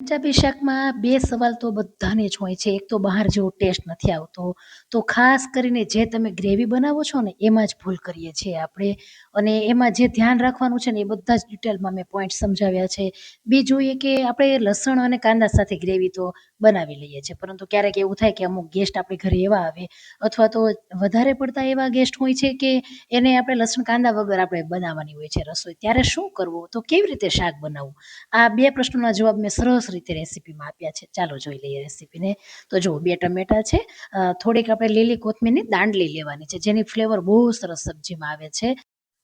પંજાબી શાકમાં બે સવાલ તો બધાને જ હોય છે. એક તો બહાર જેવો ટેસ્ટ નથી આવતો. તો ખાસ કરીને જે તમે ગ્રેવી બનાવો છો ને, એમાં જ ભૂલ કરીએ છીએ આપણે. અને એમાં જે ધ્યાન રાખવાનું છે ને, એ બધા જ ડિટેલમાં મેં પોઈન્ટ સમજાવ્યા છે. બીજું એ કે આપણે લસણ અને કાંદા સાથે ગ્રેવી તો બનાવી લઈએ છીએ. પરંતુ ક્યારેક એવું થાય કે અમુક ગેસ્ટ આપણે ઘરે એવા આવે. અથવા તો વધારે પડતા એવા ગેસ્ટ હોય છે કે એને આપણે લસણ, કાંદા વગર આપણે બનાવવાની હોય છે રસોઈ. ત્યારે શું કરવું? તો કેવી રીતે શાક બનાવવું? આ બે પ્રશ્નોના જવાબ મેં સરસ રીતે રેસીપીમાં આપ્યા છે. ચાલો જોઈ લઈએ રેસીપીને તો જુઓ બે ટમેટા છે થોડીક આપણે લીલી કોથમીરની દાંડલી લેવાની છે, જેની ફ્લેવર બહુ સરસ સબ્જીમાં આવે છે.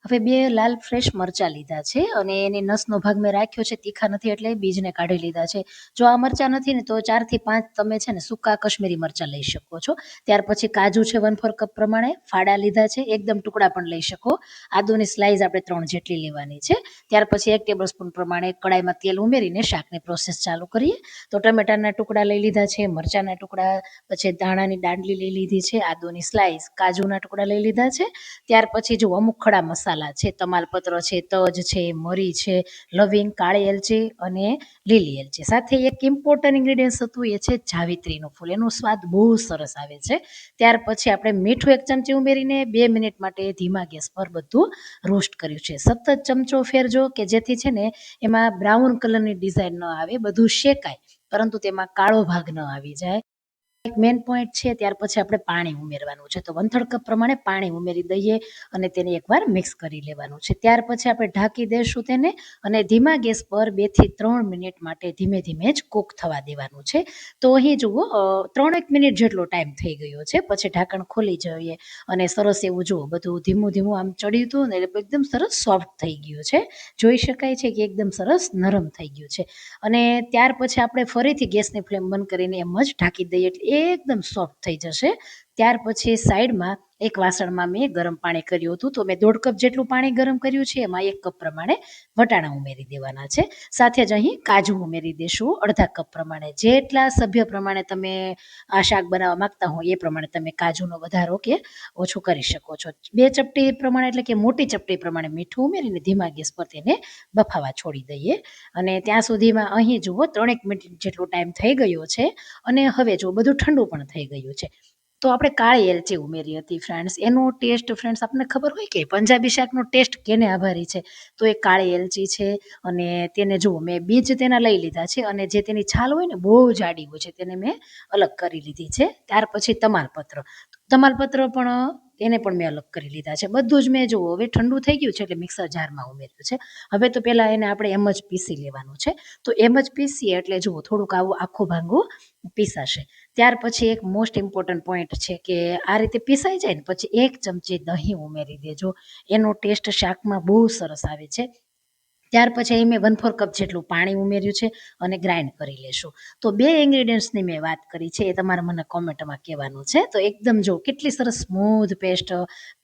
હવે બે લાલ ફ્રેશ મરચાં લીધા છે અને એની નસનો ભાગ મેં રાખ્યો છે, તીખા નથી એટલે બીજને કાઢી લીધા છે. જો આ મરચાં નથી ને તો ચારથી પાંચ તમે છે ને સૂકા કશ્મીરી મરચાં લઈ શકો છો. ત્યાર પછી કાજુ છે વન ફોર કપ પ્રમાણે, ફાડા લીધા છે, એકદમ ટુકડા પણ લઈ શકો. આદુની સ્લાઇસ આપણે ત્રણ જેટલી લેવાની છે. ત્યાર પછી એક ટેબલ સ્પૂન પ્રમાણે કડાઈમાં તેલ ઉમેરીને શાકની પ્રોસેસ ચાલુ કરીએ. તો ટમેટાના ટુકડા લઈ લીધા છે, મરચાંના ટુકડા, પછી ધાણાની દાંડલી લઈ લીધી છે, આદુની સ્લાઇસ કાજુના ટુકડા લઈ લીધા છે. ત્યાર પછી જો અમુક ખડા મસાલા મસાલા છે, તમાલપત્ર છે, તજ છે, મરી છે, લવિંગ, કાળી એલચી અને લીલી એલચી. સાથે એક ઇમ્પોર્ટન્ટ ઇન્ગ્રીડિયન્ટ્સ હતું, એ છે જાવિત્રીનું ફૂલ. એનો સ્વાદ બહુ સરસ આવે છે. ત્યાર પછી આપણે મીઠું એક ચમચી ઉમેરીને બે મિનિટ માટે ધીમા ગેસ પર બધું રોસ્ટ કર્યું છે. સતત ચમચો ફેરજો કે જેથી છે ને એમાં બ્રાઉન કલરની ડિઝાઇન ન આવે, બધું શેકાય, પરંતુ તેમાં કાળો ભાગ ન આવી જાય. એક મેન પોઈન્ટ છે, ત્યાર પછી આપણે પાણી ઉમેરવાનું છે. તો વંથળ કપ પ્રમાણે પાણી ઉમેરી દઈએ અને તેને એકવાર મિક્સ કરી લેવાનું છે. ત્યાર પછી આપણે ઢાંકી દઈશું તેને અને ધીમા ગેસ પર બેથી ત્રણ મિનિટ માટે ધીમે ધીમે જ કૂક થવા દેવાનું છે. તો અહીં જુઓ ત્રણેક મિનિટ જેટલો ટાઈમ થઈ ગયો છે. પછી ઢાંકણ ખોલી જઈએ અને સરસ એવું જુઓ, બધું ધીમું ધીમું આમ ચડ્યું હતું ને એકદમ સરસ સોફ્ટ થઈ ગયું છે. જોઈ શકાય છે કે એકદમ સરસ નરમ થઈ ગયું છે. અને ત્યાર પછી આપણે ફરીથી ગેસની ફ્લેમ બંધ કરીને એમ જ ઢાંકી દઈએ એટલે એકદમ સોફ્ટ થઈ જશે. ત્યાર પછી સાઈડમાં એક વાસણમાં મેં ગરમ પાણી કર્યું હતું. તો મેં દોઢ કપ જેટલું પાણી ગરમ કર્યું છે. એમાં એક કપ પ્રમાણે વટાણા ઉમેરી દેવાના છે. સાથે જ અહીં કાજુ ઉમેરી દેશું. અડધા કપ પ્રમાણે જેટલા સભ્ય પ્રમાણે તમે આ શાક બનાવવા માગતા હો એ પ્રમાણે તમે કાજુનો વધારો કે ઓછો કરી શકો છો. બે ચપટી પ્રમાણે એટલે કે મોટી ચપટી પ્રમાણે મીઠું ઉમેરીને ધીમા ગેસ પર તેને બફાવા છોડી દઈએ. અને ત્યાં સુધીમાં અહીં જુઓ, ત્રણેક મિનિટ જેટલો ટાઈમ થઈ ગયો છે. અને હવે જો બધું ઠંડુ પણ થઈ ગયું છે. તો આપણે કાળી એલચી ઉમેરી હતી ફ્રેન્ડ્સ એનો ટેસ્ટ ફ્રેન્ડ્સ આપણને ખબર હોય કે પંજાબી શાકનો ટેસ્ટ કેને આભારી છે? તો એ કાળી એલચી છે અને તેને જુઓ, મેં બીજ તેના લઈ લીધા છે અને જે તેની છાલ હોય ને, બહુ જાડી હોય છે, તેને મેં અલગ કરી લીધી છે. ત્યાર પછી તમાલપત્ર. તમાલપત્ર પણ એને પણ મેં અલગ કરી લીધા છે. બધું જ મેં જુઓ, હવે ઠંડુ થઈ ગયું છે એટલે મિક્સર જારમાં ઉમેર્યું છે. હવે તો પહેલાં એને આપણે એમ જ પીસી લેવાનું છે. તો એમ જ પીસીએ એટલે જુઓ, થોડુંક આવું આખું ભાંગું પીસાશે. ત્યાર પછી એક મોસ્ટ ઇમ્પોર્ટન્ટ પોઈન્ટ છે કે આ રીતે પીસાઈ જાય ને, પછી એક ચમચી દહીં ઉમેરી દેજો. એનો ટેસ્ટ શાકમાં બહુ સરસ આવે છે. ત્યાર પછી અહીં મેં વન ફોર કપ જેટલું પાણી ઉમેર્યું છે અને ગ્રાઇન્ડ કરી લેશું. તો બે ઇન્ગ્રીડિયન્ટ્સની મેં વાત કરી છે, એ તમારે મને કોમેન્ટમાં કહેવાનું છે. તો એકદમ જો કેટલી સરસ સ્મૂધ પેસ્ટ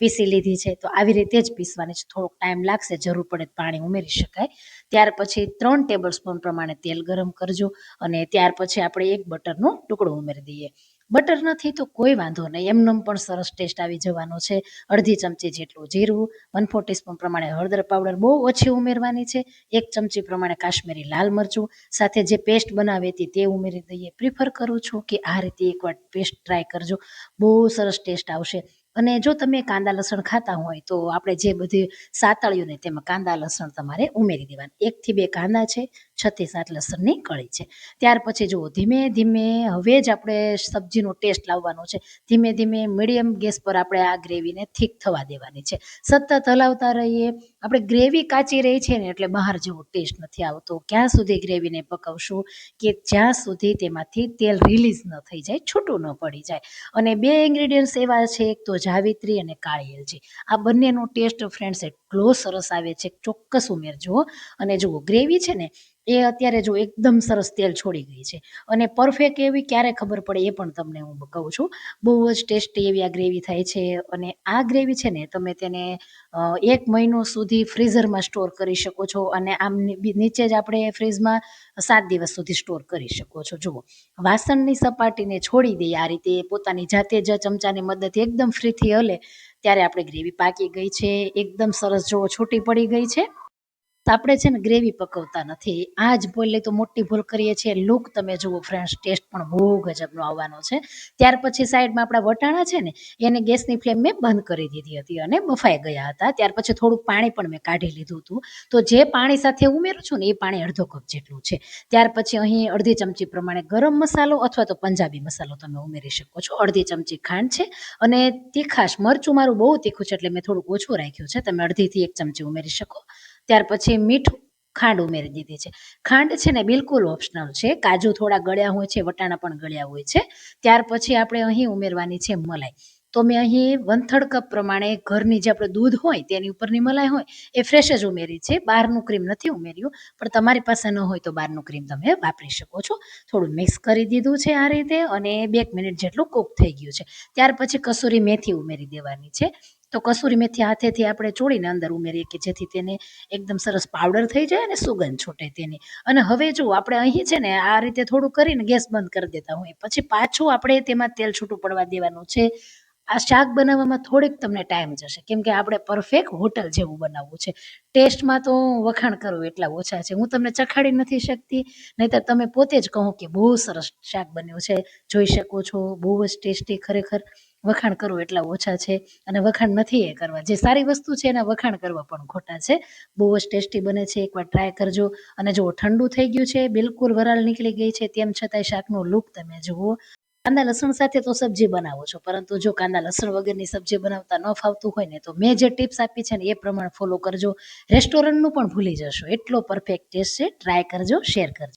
પીસી લીધી છે, તો આવી રીતે જ પીસવાની છે. થોડોક ટાઈમ લાગશે, જરૂર પડે પાણી ઉમેરી શકાય. ત્યાર પછી ત્રણ ટેબલ સ્પૂન પ્રમાણે તેલ ગરમ કરજો અને ત્યાર પછી આપણે એક બટરનો ટુકડો ઉમેરી દઈએ. બટર નથી તો કોઈ વાંધો નહીં. એમનેમ પણ સરસ ટેસ્ટ આવી જવાનો છે. અડધી ચમચી જેટલું જીરું વન ફોર ટીસ્પૂન પ્રમાણે હળદર પાવડર બહુ ઓછી ઉમેરવાની છે. એક ચમચી પ્રમાણે કાશ્મીરી લાલ મરચું. સાથે જે પેસ્ટ બનાવી હતી તે ઉમેરી દઈએ. પ્રિફર કરું છું કે આ રીતે એકવાર પેસ્ટ ટ્રાય કરજો. બહુ સરસ ટેસ્ટ આવશે. અને જો તમે કાંદા લસણ ખાતા હોય તો આપણે જે બધી સાતળ્યું ને તેમાં કાંદા લસણ તમારે ઉમેરી દેવાના. એકથી બે કાંદા છે. છથી સાત લસણની કળી છે. ત્યાર પછી જુઓ, ધીમે ધીમે હવે જ આપણે સબ્જીનો ટેસ્ટ લાવવાનો છે. ધીમે ધીમે મીડિયમ ગેસ પર આપણે આ ગ્રેવીને થીક થવા દેવાની છે. સતત હલાવતા રહીએ. આપણે ગ્રેવી કાચી રહી છે ને એટલે બહાર જેવો ટેસ્ટ નથી આવતો. ક્યાં સુધી ગ્રેવીને પકવશું કે જ્યાં સુધી તેમાંથી તેલ રિલીઝ ન થઈ જાય, છૂટું ન પડી જાય. અને બે ઇન્ગ્રીડિયન્ટ્સ એવા છે, એક તો જાવિત્રી અને કાળી એલચી. આ બંનેનો ટેસ્ટ, ફ્રેન્ડ્સ એટલો સરસ આવે છે, ચોક્કસ ઉમેરજો અને જુઓ, ગ્રેવી છે ને એ અત્યારે જો એકદમ સરસ તેલ છોડી ગઈ છે. અને પરફેક્ટ એવી ક્યારે ખબર પડે એ પણ તમને હું કહું છું. બહુ જ ટેસ્ટી એવી આ ગ્રેવી થાય છે અને આ ગ્રેવી છે ને તમે તેને એક મહિનો સુધી ફ્રીઝરમાં સ્ટોર કરી શકો છો અને આમ નીચે જ આપણે ફ્રીઝમાં સાત દિવસ સુધી સ્ટોર કરી શકો છો. જુઓ, વાસણની સપાટીને છોડી દઈએ આ રીતે, પોતાની જાતે જ ચમચાની મદદથી એકદમ ફ્રીથી હલે, ત્યારે આપણે ગ્રેવી પાકી ગઈ છે. એકદમ સરસ, જુઓ, છૂટી પડી ગઈ છે. આપણે છે ને ગ્રેવી પકવતા નથી. આ જ ભૂલ તો મોટી ભૂલ કરીએ છીએ. લુક તમે જુઓ ફ્રેન્ડ્સ ટેસ્ટ પણ બહુ ગજબનો આવવાનો છે. ત્યાર પછી સાઈડમાં આપણા વટાણા છે ને, એને ગેસની ફ્લેમ મેં બંધ કરી દીધી હતી અને બફાઈ ગયા હતા. ત્યાર પછી થોડુંક પાણી પણ મેં કાઢી લીધું હતું. તો જે પાણી સાથે ઉમેરું છું ને, એ પાણી અડધો કપ જેટલું છે. ત્યાર પછી અહીં અડધી ચમચી પ્રમાણે ગરમ મસાલો અથવા તો પંજાબી મસાલો તમે ઉમેરી શકો છો. અડધી ચમચી ખાંડ છે અને તીખાશ મરચું મારું બહુ તીખું છે એટલે મેં થોડુંક ઓછું રાખ્યું છે. તમે અડધીથી એક ચમચી ઉમેરી શકો. ત્યાર પછી મીઠું ખાંડ ઉમેરી દીધી છે. ખાંડ છે ને બિલકુલ ઓપ્શનલ છે. કાજુ થોડા ગળ્યા હોય છે, વટાણા પણ ગળ્યા હોય છે. ત્યાર પછી આપણે અહીં ઉમેરવાની છે મલાઈ. તો મેં અહીં વન થર્ડ કપ પ્રમાણે ઘરની જે આપણે દૂધ હોય તેની ઉપરની મલાઈ હોય, એ ફ્રેશ જ ઉમેરી છે. બહારનું ક્રીમ નથી ઉમેર્યું, પણ તમારી પાસે ન હોય તો બહારનું ક્રીમ તમે વાપરી શકો છો. થોડું મિક્સ કરી દીધું છે આ રીતે અને બે મિનિટ જેટલું કૂક થઈ ગયું છે. ત્યાર પછી કસૂરી મેથી ઉમેરી દેવાની છે. તો કસૂરી મેથી હાથેથી આપણે ચોળીને અંદર ઉમેરીએ કે જેથી તેને એકદમ સરસ પાવડર થઈ જાય અને સુગંધ છૂટે તેની. અને હવે જો આપણે અહીં છે ને આ રીતે થોડું કરીને ગેસ બંધ કરી દેતા હોય પછી પાછું આપણે તેમાં તેલ છૂટું પડવા દેવાનું છે. આ શાક બનાવવામાં થોડીક તમને ટાઈમ જશે. કેમ કે આપણે પરફેક્ટ હોટલ જેવું બનાવવું છે. ટેસ્ટમાં તો વખાણ કરું એટલા ઓછા છે. હું તમને ચખાડી નથી શકતી. નહીંતર તમે પોતે જ કહો કે બહુ સરસ શાક બન્યું છે. જોઈ શકો છો. બહુ જ ટેસ્ટી ખરેખર. વખાણ કરો એટલા ઓછા છે અને વખાણ નથી એ કરવા. જે સારી વસ્તુ છે એના વખાણ કરવા પણ ખોટા છે. બહુ જ ટેસ્ટી બને છે. એકવાર ટ્રાય કરજો. અને જો ઠંડુ થઈ ગયું છે, બિલકુલ વરાળ નીકળી ગઈ છે, તેમ છતાંય શાકનો લુક તમે જુઓ. કાંદા લસણ સાથે તો સબ્જી બનાવો છો, પરંતુ જો કાંદા લસણ વગરની સબ્જી બનાવતા ન ફાવતું હોય ને તો મેં જે ટિપ્સ આપી છે ને એ પ્રમાણે ફોલો કરજો. રેસ્ટોરન્ટનું પણ ભૂલી જશો. એટલો પરફેક્ટ ટેસ્ટ છે. ટ્રાય કરજો શેર કરજો.